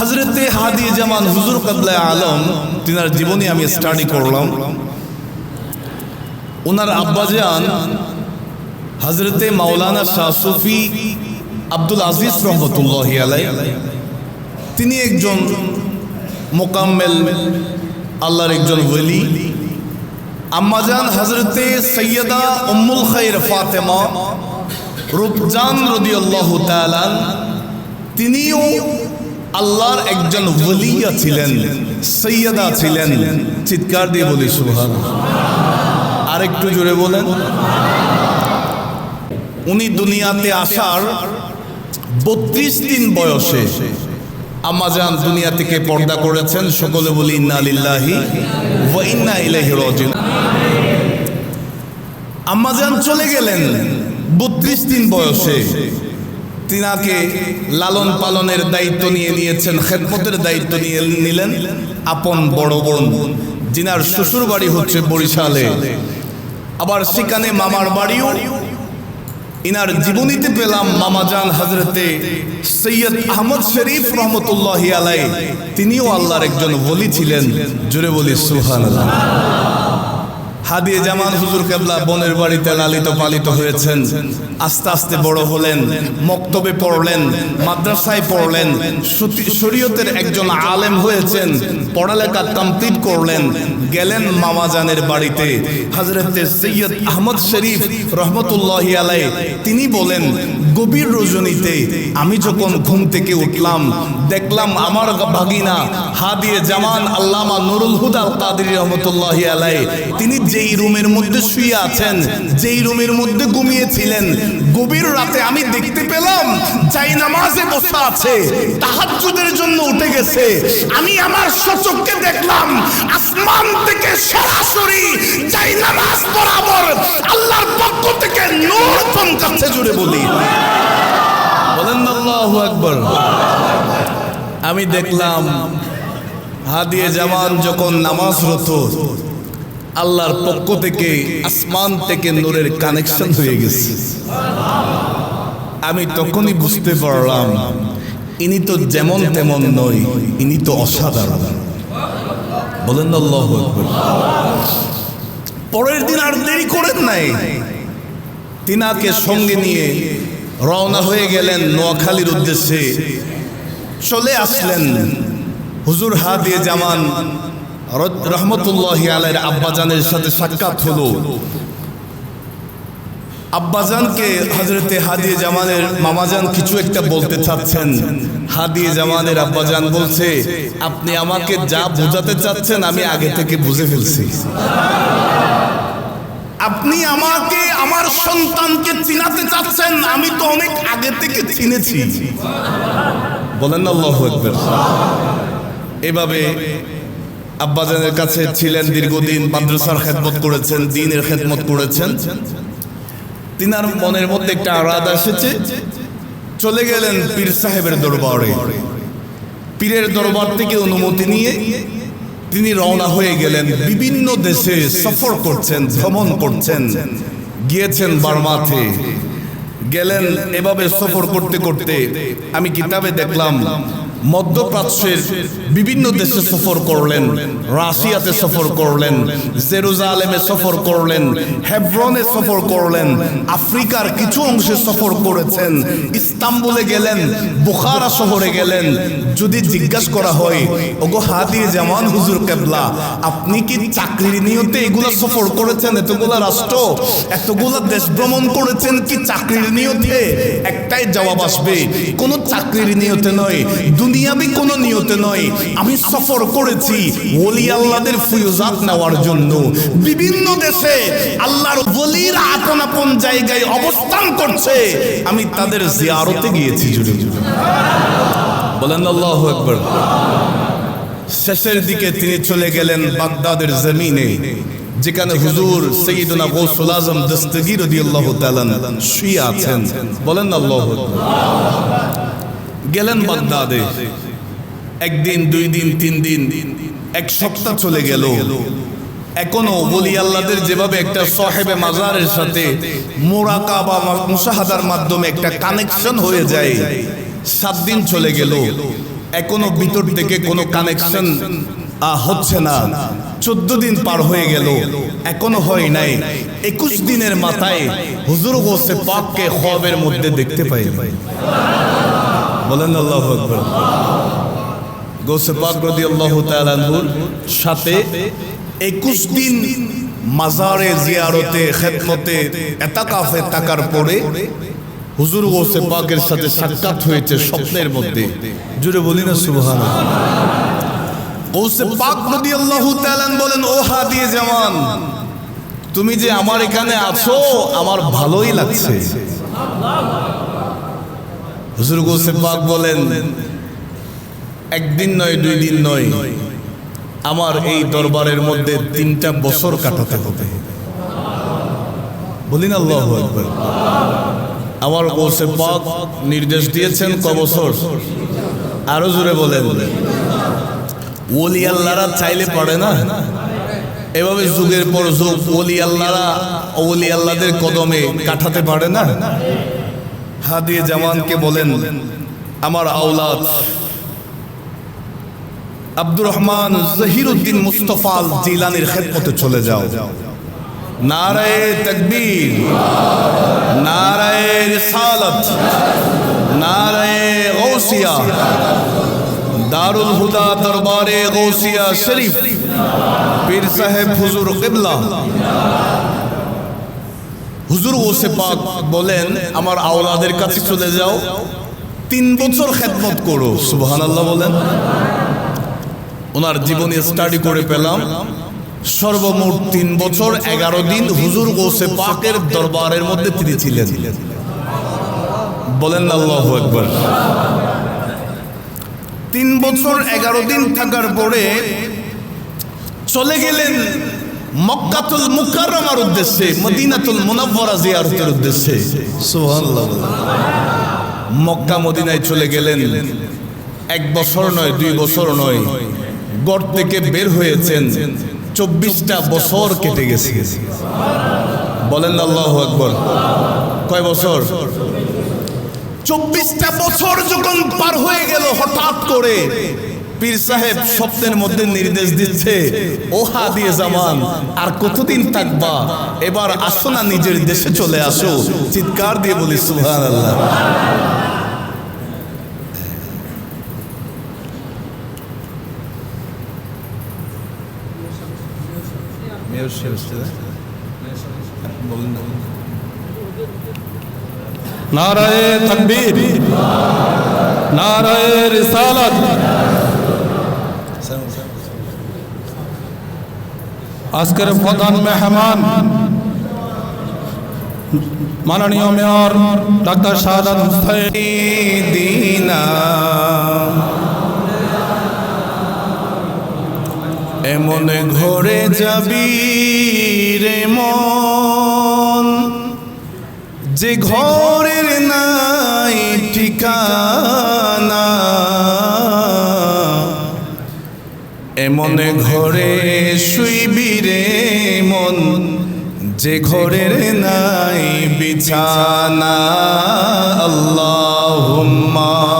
হজরতে হাদি জামান হুজুর কাবলায় আলম, তিনার জীবনী আমি স্টাডি করলাম। ওনার আব্বাজান হজরতে মাওলানা শাহ সুফি আব্দুল আজিজ রহমতুল্লাহ আলাই তিনি একজন মোকাম্মেল, আল্লাহর একজন ওলি। আম্মাজান হজরতে সৈয়দা উম্মুল খাইর ফাতেমা রূপজান রদিয়াল্লাহু তাআলা। তিনিও আল্লাহর একজন ওলিয়া ছিলেন, সৈয়দা ছিলেন। চিৎকার দিয়ে বলি সুহান আর একটু জোরে বলেন। উনি দুনিয়াতে আসার বত্রিশ দিন বয়সে আমাজান দুনিয়া থেকে পর্দা করেছেন। সকলে বলি, ইন্না লিল্লাহি ওয়া ইন্না ইলাইহি রাজিউন। আম্মাজান চলে গেলেন বত্রিশ দিন বয়সে। তিনাকে লালন পালনের দায়িত্ব নিয়ে নিয়েছেন, খেদমতের দায়িত্ব নিয়ে নিলেন আপন বড় বোন। জিনার শ্বশুর বাড়ি হচ্ছে বরিশালে। আবার সেখানে মামার বাড়িও। ইনার জীবনীতে পেলাম মামাজান হজরতে সৈয়দ আহমদ শরীফ রহমতুল্লাহ আলাই তিনিও আল্লাহর একজন বলি ছিলেন। জোরে বলি সুহান হাদিয়ে জামান হুজুর কেবলা বনের বাড়িতে লালিত পালিত হয়েছেন। আস্তে আস্তে বড় হলেন, মক্তবে পড়লেন, মাদ্রাসায় পড়লেন শরীয়তের একজন আলেম হয়েছেন, পড়ালেখা কমপ্লিট করলেন, গেলেন মামাজানের বাড়িতে। হজরতে সৈয়দ আহমদ শরীফ রহমতুল্লাহ আলাই তিনি বলেন, গভীর রজনীতে আমি যখন ঘুম থেকে উঠলাম, দেখলাম আমার ভাগিনা হাদিয়ে জামান আল্লামা নুরুল হুদা কাদির রহমতুল্লাহ আলাই তিনি যেই রুমের মধ্যে শুয়ে আছেন, যেই রুমের মধ্যে ঘুমিয়েছিলেন, গভীর রাতে আমি দেখতে পেলাম যাই নামাজে বসে আছে, তাহাজ্জুদের জন্য উঠে গেছে। আমি আমার সচককে দেখলাম, আসমান থেকে সরাসরি যাই নামাজ বরাবর আল্লাহর পক্ষ থেকে নূর চমকাচ্ছে জুড়ে বলি। বলেন আল্লাহু আকবার। আমি দেখলাম হাদিয়ে জামান যখন নামাজরত আল্লাহর পক্ষ থেকে আসমান থেকে নূরের কানেকশন হয়ে গেছে। আমি তখনই বুঝতে পারলাম, ইনি তো যেমন তেমন নয় ইনি তো অসাধারণ। বলেন পরের দিন আর দেরি করেন নাই। তিনাকে সঙ্গে নিয়ে রওনা হয়ে গেলেন নোয়াখালীর উদ্দেশ্যে। চলে আসলেন হুজুর হাদিয়ে জামান রহমতুল্লাহ আলের আব্বাজানের সাথে সাক্ষাৎ হলো। আব্বাজানকে হজরতে হাদিয়ে জামানের মামাজান কিছু একটা বলতে চাচ্ছেন। হাদিয়ে জামানের আব্বাজান বলছে, আপনি আমাকে যা বোঝাতে চাচ্ছেন আমি আগে থেকে বুঝে ফেলছি। আপনি আমাকে, আমার সন্তানকে চিনাতে চাচ্ছেন, আমি তো অনেক আগে থেকে চিনেছি। বলেন না, আল্লাহু এভাবে আব্বাজানের কাছে ছিলেন দীর্ঘদিন, মাদ্রাসার খেদমত করেছেন, দিনের খেদমত করেছেন। তিনার মনের মধ্যে একটা আরাদ এসেছে। চলে গেলেন পীর সাহেবের দরবারে। পীরের দরবার থেকে অনুমতি নিয়ে তিনি রওনা হয়ে গেলেন। বিভিন্ন দেশে সফর করছেন, ভ্রমণ করছেন, গিয়েছেন বার্মাতে। গেলেন এভাবে সফর করতে করতে আমি কিতাবে দেখলাম মধ্যপ্রাচ্যের বিভিন্ন দেশে সফর করলেন, রাশিয়াতে সফর করলেন, জেরুজালেমে সফর করলেন, হেব্রনে সফর করলেন, আফ্রিকার কিছু অংশে সফর করেছেন, ইস্তাম্বুলে গেলেন, বুখারা শহরে গেলেন। যদি জিজ্ঞাসা করা হয়, ওগো হাদি জামান হুজুর কেবলা, আপনি কি চাকরির নিয়তে এগুলো সফর করেছেন? এতগুলা রাষ্ট্র, এতগুলা দেশ ভ্রমণ করেছেন কি চাকরির নিয়তে? একটাই জবাব আসবে, কোনো চাকরির নিয়তে নয় দুনিয়াবি কোনো নিয়তে নয়। আমি সফর করেছি ওলি আল্লাহদের ফুয়ুজাত নেওয়ার জন্য। বিভিন্ন দেশে আল্লাহর ওলিরা আপন আপন জায়গায় অবস্থান করছে। আমি তাদের জিয়ারতে গিয়েছি জুড়ে জুড়ে। বলেন আল্লাহ একবার শেষের দিকে তিনি চলে গেলেন বাগদাদের জমিনে, যেখানে হুজুর সৈয়দনা গৌসুল আজম দস্তগীর রাদিয়াল্লাহু তাআলা শুয়ে আছেন। বলেন আল্লাহ গেলেন বাগদাদে। একদিন, দুই দিন, তিন দিন, এক সপ্তাহ চলে গেল। এখনও বলি আল্লাহদের যেভাবে একটা সাহেবে মাজারের সাথে মোরাকা বা মুশাহাদার মাধ্যমে একটা কানেকশন হয়ে যায়, সাত দিন চলে গেল। এখনও ভিতর থেকে কোনো কানেকশন হচ্ছে না। চোদ্দ দিন পার হয়ে গেল। এখনও হয় নাই। একুশ দিনের মাথায় হুজুর গোসে পাককে খবের মধ্যে দেখতে পাই বলেন আল্লাহ আকবর। গোসে পাক রদি আল্লাহ তালানহুর সাথে একুশ দিন মাজারে জিয়ারতে, খেদমতে, এতাকাফে থাকার পরে হুজুর গোসে পাকের সাথে সাক্ষাৎ হয়েছে স্বপ্নের মধ্যে। জুড়ে বলি না সুবহান গোসে পাক রদি আল্লাহ বলেন, ও হাদিয়ে তুমি যে আমার এখানে আছো, আমার ভালোই লাগছে। হুজুর গোসে পাক বলেন, একদিন নয়, দুই দিন নয়, আমার এই দরবারের মধ্যে তিনটা বছর কাটাতে হবে। বলি না আল্লাহ একবার আমার গোসে পাক নির্দেশ দিয়েছেন ক বছর আরও জোরে বলেন, ওলি আল্লাহরা চাইলে পারে না। এভাবে যুগের পর যুগ ওলি আল্লাহরা ওলি আল্লাহদের কদমে কাটাতে পারে না। হাদিয়ে জামানকে বলেন, আমার আওলাদ আব্দুর রহমান জহিরুদ্দিন মুস্তফাল জিলানির খেদমতে চলে যাও। নারায়ে তকবীর, নারায়ে রিসালাত, নারায়ে গৌসিয়া দারুল হুদা দরবারে গৌসিয়া শরীফ, পীর সাহেব হুজুর কিবলা হুজুর ওসে পাক বলেন, আমার আওলাদের কাছে চলে যাও। তিন বছর খেদমত করো। সুবহান আল্লাহ বলেন। ওনার জীবনী স্টাডি করে পেলাম। সর্বমোট তিন বছর, এগারো দিন হুজুর গোসে পাকের দরবারের মধ্যে তিনি ছিলেন। বলেন আল্লাহ একবার তিন বছর, এগারো দিন থাকার পরে চলে গেলেন মক্কাতুল মুকাররমার উদ্দেশ্যে, মদিনাতুল মুনাওয়ারা জিয়ারতের উদ্দেশ্যে। সুবহানাল্লাহ। মক্কা মদিনায় চলে গেলেন। এক বছর নয়, দুই বছর নয়, গড় থেকে বের হয়েছেন। চব্বিশটা বছর কেটে গেছে। বলেন আল্লাহ আকবর। কয় বছর? চব্বিশটা বছর যখন পার হয়ে গেল হঠাৎ করে পীর সাহেব স্বপ্নের মধ্যে নির্দেশ দিচ্ছে ও হাদিয়ে জামান, আর কতদিন থাকবা? এবার আসো না নিজের দেশে চলে আসো। চিৎকার দিয়ে বলি সুহান আল্লাহ নারায়ে তকবীর, নারায়ে রিসালাত আজকের প্রধান মেহমান, মাননীয় মেয়র ডাক্তার হুসাইন দিনা এমন ঘরে যাবি রে মন, যে ঘরের নাই ঠিকানা। এমন ঘরে শুইবি রে মন যে ঘরের নাই বিছানা। আল্লাহুম্মা।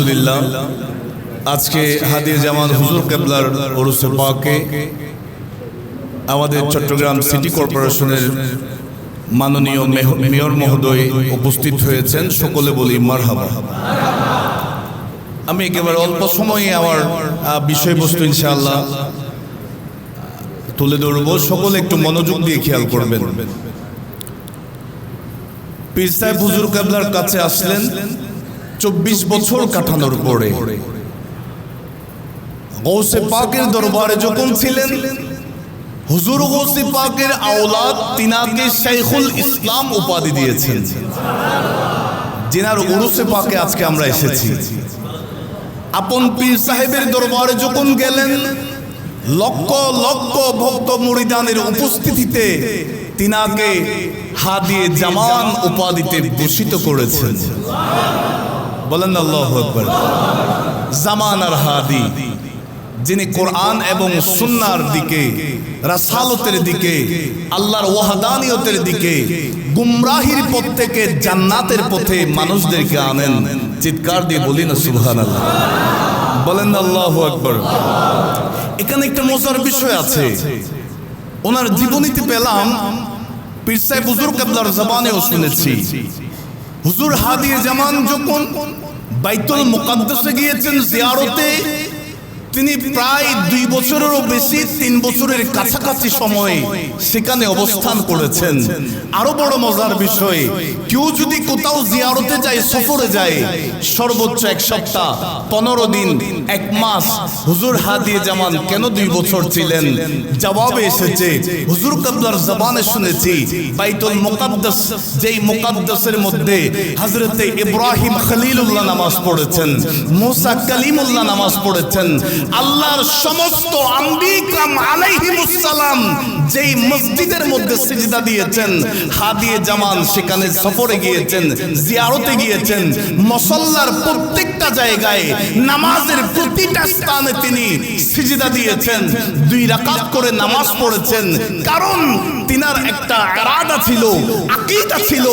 আলহামদুলিল্লাহ আজকে হাদিয়ে জামান হুজুর কেবলার ওরসে পাকে আমাদের চট্টগ্রাম সিটি কর্পোরেশনের মাননীয় মেয়র মহোদয় উপস্থিত হয়েছেন সকলে বলি মারহাবা। আমি একেবারে অল্প সময়ে আমার বিষয়বস্তু ইনশাআল্লাহ তুলে ধরব। সকলে একটু মনোযোগ দিয়ে খেয়াল করবেন। পীর সাহেব হুজুর কেবলার কাছে আসলেন। চব্বিশ বছর কাটানোর পরে গৌসে পাকের দরবারে যখন ছিলেন হুজুর গৌসে পাকের আওলাদ তিনাকে শেখুল ইসলাম উপাধি দিয়েছেন। যেনার উরুসে পাকে আজকে আমরা এসেছি। আপন পীর সাহেবের দরবারে যখন গেলেন লক্ষ লক্ষ ভক্ত মুরিদানের উপস্থিতিতে তিনাকে হাদিয়ে জামান উপাধিতে ভূষিত করেছেন। বলেন আল্লাহ আকবার। জামানার হাদি, যিনি কোরআন এবং সুন্নার দিকে, রাসালতের দিকে, আল্লাহর ওয়াহাদানিয়তের দিকে, গুমরাহির পথ থেকে জান্নাতের পথে মানুষদেরকে আনেন, চিৎকার দিয়ে বলি না, সুবহানাল্লাহ। বলেন না আল্লাহু আকবার। এখানে একটা মজার বিষয় আছে। ওনার জীবনীতে পেলাম পীর সাহেব হুজুর কাবলার জবানেও শুনেছি। হুজুর হাদি জামান যখন বাইতুল মুকাদ্দাসে গিয়েছেন জিয়ারতে তিনি প্রায় দুই বছরেরও বেশি, তিন বছরের কাছাকাছি সময়ে সেখানে অবস্থান করেছেন। আরও বড় মজার বিষয়, কেউ যদি কোথাও জিয়ারতে যায়, সফরে যায়, সর্বোচ্চ এক সপ্তাহ, পনেরো দিন, এক মাস, হুজুর হাদিয়ে জামান কেন দুই বছর ছিলেন? জবাবে এসেছে, হুজুর কাবলার জবানে শুনেছি, বাইতুল মুকাদ্দাস, যেই মুকাদ্দাসের মধ্যে হযরতে ইব্রাহিম খলিলুল্লাহ নামাজ পড়েছেন, মোসা কালিমুল্লাহ নামাজ পড়েছেন আল্লাহর সমস্ত আম্বিকরাম আলাইহিমুস সালাম যেই মসজিদের মধ্যে সিজদা দিয়েছেন হাদিয়ে জামান সেখানে সফরে গিয়েছেন, জিয়ারতে গিয়েছেন, মসল্লার প্রত্যেকটা জায়গায় নামাজের প্রতিটা স্থানে তিনি সিজদা দিয়েছেন, দুই রাকাত করে নামাজ পড়েছেন। কারণ তিনার একটা আরাদা ছিল, আকীদা ছিল,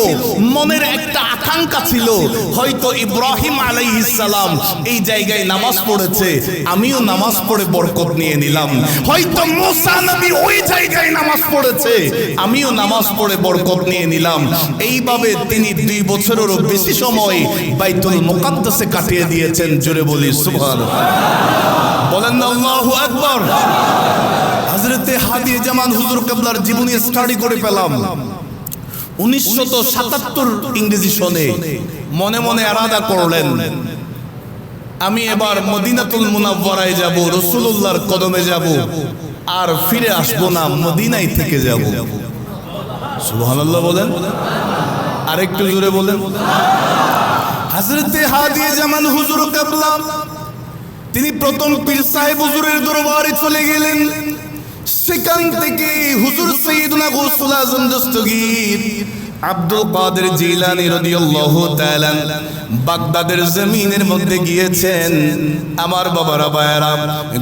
মনের একটা আকাঙ্ক্ষা ছিল। হয়তো ইব্রাহিম আলাইহিস সালাম এই জায়গায় নামাজ পড়েছে, আমিও নামাজ পড়ে বরকত নিয়ে নিলাম। হয়তো মুসা নবী ওই জায়গায় নামাজ পড়েছে, আমিও নামাজ পড়ে বরকত নিয়ে নিলাম। এইভাবে তিনি দুই বছরেরও বেশি সময় বাইতুল মুকাদ্দাসে কাটিয়ে দিয়েছেন জুড়ে বলি সুবহানাল্লাহ। বলেন না আল্লাহু আকবার। হযরতে হাদিয়ে জামান হুজুর কেবলার জীবনী স্টাডি করে পেলাম। সাতাত্তর ইংরেজি সনে মনে মনে আরাদা করলেন আমি এবার মদিনাতুল মুনাব্বরায় যাব রসুল্লাহর কদমে যাব আর ফিরে আসব না মদিনায় থেকে যাব। সুবহানাল্লাহ বলেন। আরেকটু জোরে বলেন। হযরতে হাদিয়ে জামান হুজুর কেবলা, তিনি প্রথম পীর সাহেব হুজুরের দরবারে চলে গেলেন। সেখান থেকে হুজুর সৈয়দনা গৌসুল আজম দস্তগীর, আব্দুল কাদের জিলানি রাদিয়াল্লাহু তাআলা বাগদাদের জমিনের মধ্যে গিয়েছেন। আমার বাবারা বায়ারা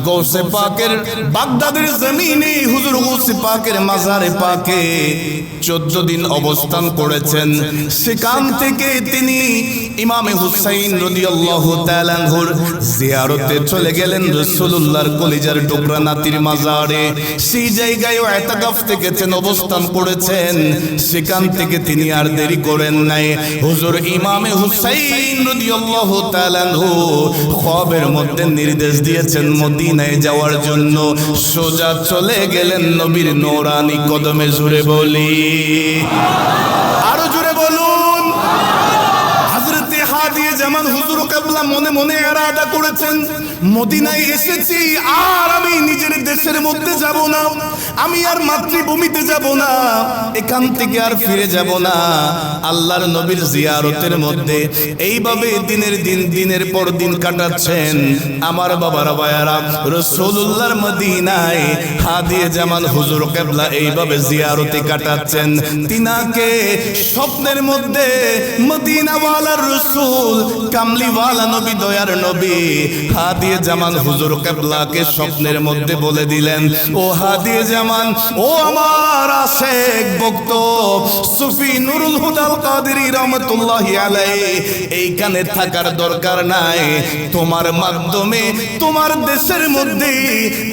গৌসে পাকের বাগদাদের জমিনে হুজুর গৌসে পাকের মাজারে পাকে চোদ্দ দিন অবস্থান করেছেন। সেখান থেকে তিনি ইমামে হুসাইন রাদিয়াল্লাহু তাআলার জিয়ারতে চলে গেলেন রাসূলুল্লাহর কলিজার টুকরা নাতির মাজারে। সেই জায়গায় এতাকাফ থেকেছেন অবস্থান করেছেন। সেখান থেকে তিনি আর দেরি করেন নাই। হুজুর ইমামে হুসাইন রাদিয়াল্লাহু তাআলা খবের মধ্যে নির্দেশ দিয়েছেন মদিনায় যাওয়ার জন্য। সোজা চলে গেলেন নবীর নূরানি কদমে জুড়ে বলি। হাদিয়ে জামান হুজুর কাবলা মনে মনে এরাদা করেছেন, মদিনায় এসেছি, আর আমি নিজের দেশের মধ্যে যাব না, আমি আর মাতৃভূমিতে যাব না, এখান থেকে আর ফিরে যাব না। আল্লাহর নবীর জিয়ারতের মধ্যে এইভাবে দিনের দিন, দিনের পর দিন কাটাচ্ছেন। আমার বাবার বায়ারা রসুল্লাহর মদিনায় হাদিয়ে জামান হুজুর কেবলা এইভাবে জিয়ারতে কাটাচ্ছেন, তিনাকে স্বপ্নের মধ্যে মদিনাওয়ালার রসুল, কামলিওয়ালা নবী, দয়ার নবী। হাদিয়ে জামান হুজুর কেবলাকে স্বপ্নের মধ্যে বলে দিলেন, ও হাদিয়ে জামান, ও আমার ভক্ত, সুফি নুরুল হুদাল রহমতুল্লাহি আলাইহি, এইখানে থাকার দরকার নাই। তোমার মাধ্যমে, তোমার দেশের মধ্যে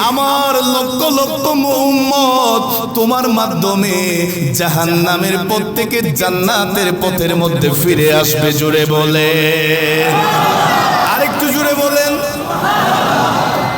আমার লক্ষ লক্ষ উম্মত, তোমার মাধ্যমে জাহান্নামের পথ থেকে জান্নাতের পথের মধ্যে ফিরে আসবে জুড়ে বলে। আরেকটু জুড়ে বলেন।